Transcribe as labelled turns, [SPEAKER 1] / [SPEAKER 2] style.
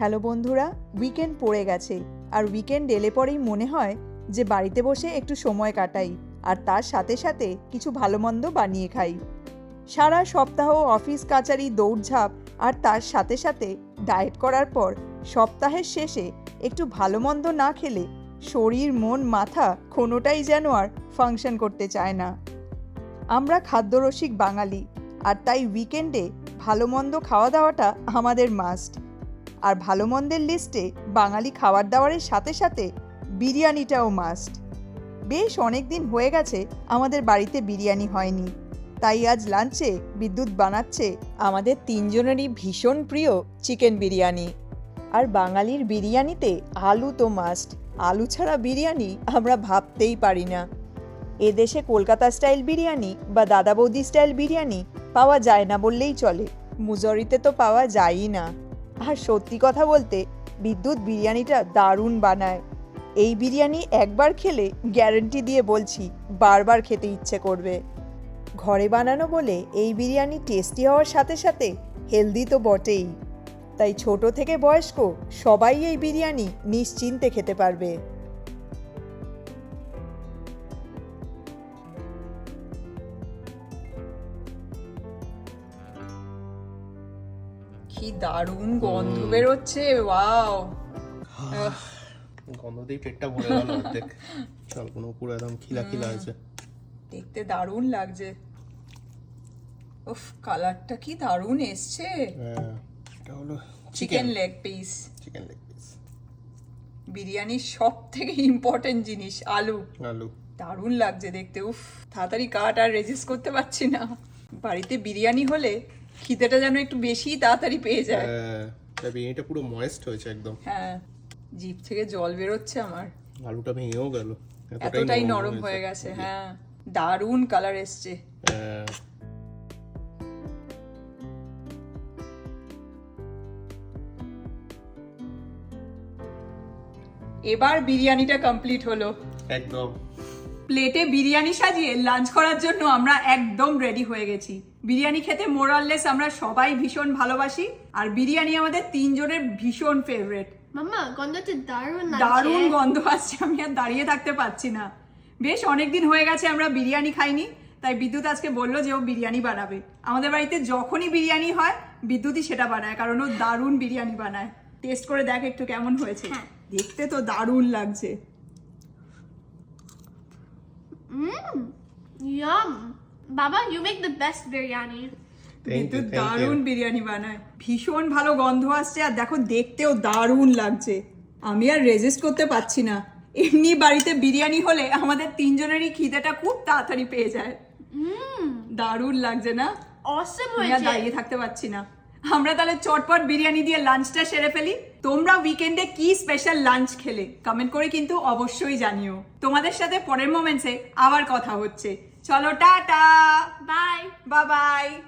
[SPEAKER 1] Hello বন্ধুরা weekend পড়ে গেছে। আর উইকেন্ড এলে পরেই মনে হয় যে বাড়িতে বসে একটু সময় কাটাই, আর তার সাথে সাথে কিছু ভালো মন্দ বানিয়ে খাই। সারা সপ্তাহ অফিস কাচারি দৌড়ঝাঁপ, আর তার সাথে সাথে ডায়েট করার পর সপ্তাহের শেষে একটু ভালো মন্দ না খেলে শরীর, মন, মাথা কোনোটাই যেন আর ফাংশন করতে চায় না। আমরা খাদ্যরসিক বাঙালি, আর তাই উইকেন্ডে ভালো মন্দ খাওয়া দাওয়াটা আমাদের মাস্ট আর ভালো মন্দের লিস্টে বাঙালি খাবার দাবারের সাথে সাথে বিরিয়ানিটাও মাস্ট বেশ অনেক দিন হয়ে গেছে আমাদের বাড়িতে বিরিয়ানি হয়নি। তাই আজ লাঞ্চে বিদ্যুৎ বানাচ্ছে আমাদের তিনজনেরই ভীষণ প্রিয় চিকেন বিরিয়ানি। আর বাঙালির বিরিয়ানিতে আলু তো মাস্ট আলু ছাড়া বিরিয়ানি আমরা ভাবতেই পারি না। এদেশে কলকাতা স্টাইল বিরিয়ানি বা দাদা বৌদি স্টাইল বিরিয়ানি পাওয়া যায় না বললেই চলে। মুজরিতে তো পাওয়া যায়ই না। আর সত্যি কথা বলতে, বিদ্যুৎ বিরিয়ানিটা দারুণ বানায়। এই বিরিয়ানি একবার খেলে গ্যারেন্টি দিয়ে বলছি, বারবার খেতে ইচ্ছে করবে। ঘরে বানানো বলে এই বিরিয়ানি টেস্টি হওয়ার সাথে সাথে হেলদি তো বটেই। তাই ছোট থেকে বয়স্ক সবাই এই বিরিয়ানি নিশ্চিন্তে খেতে পারবে। কি দারুণ গন্ধ বেরোচ্ছে ওয়াও।
[SPEAKER 2] গন্ধতেই পেটটা ভরে গেল অর্ধেক। চল কোনো পুরো একদম খিলা খিলা হয়েছে।
[SPEAKER 1] দেখতে দারুণ লাগছে। উফ কালারটা কি দারুণ এসছে।
[SPEAKER 2] হ্যাঁ, এটা হলো
[SPEAKER 1] chicken leg piece
[SPEAKER 2] chicken leg piece
[SPEAKER 1] বিরিয়ানির সব থেকে ইম্পর্টেন্ট জিনিস আলু।
[SPEAKER 2] আলু।
[SPEAKER 1] দারুণ লাগছে দেখতে উফ। তাড়াতাড়ি কাট আর রেজিস্ট করতে পারছি না। বাড়িতে বিরিয়ানি হলে খিদেটা যেন একটু বেশি তাড়াতাড়ি পেয়ে যায়।
[SPEAKER 2] হ্যাঁ, বিরিয়ানিটা পুরো ময়েস্ট হয়েছে একদম।
[SPEAKER 1] হ্যাঁ জিভ থেকে জল বেরোচ্ছে আমার।
[SPEAKER 2] আলুটা ভেঙেও গেল
[SPEAKER 1] এতটাই নরম হয়ে গেছে হ্যাঁ। দারুণ কালার এসছে।
[SPEAKER 2] হ্যাঁ,
[SPEAKER 1] এবার বিরিয়ানিটা কমপ্লিট হলো।
[SPEAKER 2] একদম।
[SPEAKER 1] প্লেটে বিরিয়ানি সাজিয়ে লাঞ্চ করার জন্য আমরা একদম রেডি হয়ে গেছি। বিরিয়ানি খেতে মোরাললেস আমরা সবাই ভীষণ ভালোবাসি আর বিরিয়ানি আমাদের তিনজনের ভীষণ ফেভারেট
[SPEAKER 3] মাম্মা গন্ধটা দারুণ
[SPEAKER 1] দারুণ গন্ধ আসছে আমি আর দাঁড়িয়ে থাকতে পারছি না। বেশ অনেকদিন হয়ে গেছে আমরা বিরিয়ানি খাইনি তাই বিদ্যুৎ আজকে বলল যে ও বিরিয়ানি বানাবে। আমাদের বাড়িতে যখনই বিরিয়ানি হয় বিদ্যুৎই সেটা বানায় কারণ ও দারুণ বিরিয়ানি বানায়। টেস্ট করে দেখ একটু কেমন হয়েছে।
[SPEAKER 3] হ্যাঁ।
[SPEAKER 1] দেখতে তো দারুণ লাগছে।
[SPEAKER 3] ইয়াম বাবা you make the best biryani
[SPEAKER 2] Thank you,
[SPEAKER 1] Bidyut
[SPEAKER 2] thank you.
[SPEAKER 1] দারুণ বিরিয়ানি বানায়। ভীষণ ভালো গন্ধ আসছে আর দেখো দেখতেও দারুণ লাগছে। আমি আর রেজিস্ট করতে পারছি না। এমনি বাড়িতে বিরিয়ানি হলে আমাদের তিনজনেরই খিদেটা খুব তাড়াতাড়ি পেয়ে যায়। দারুণ লাগছে না?
[SPEAKER 3] অসম হয়েছে।
[SPEAKER 1] দাঁড়িয়ে থাকতে পারছি না। আমরা তাহলে চটপট বিরিয়ানি দিয়ে লাঞ্চটা সেরে ফেলি। তোমরা উইকেন্ডে কি স্পেশাল লাঞ্চ খেলে? কমেন্ট করে কিন্তু অবশ্যই জানিও। তোমাদের সাথে পরের মোমেন্টসে আবার কথা হচ্ছে। চলো টাটা!
[SPEAKER 3] Bye
[SPEAKER 1] bye bye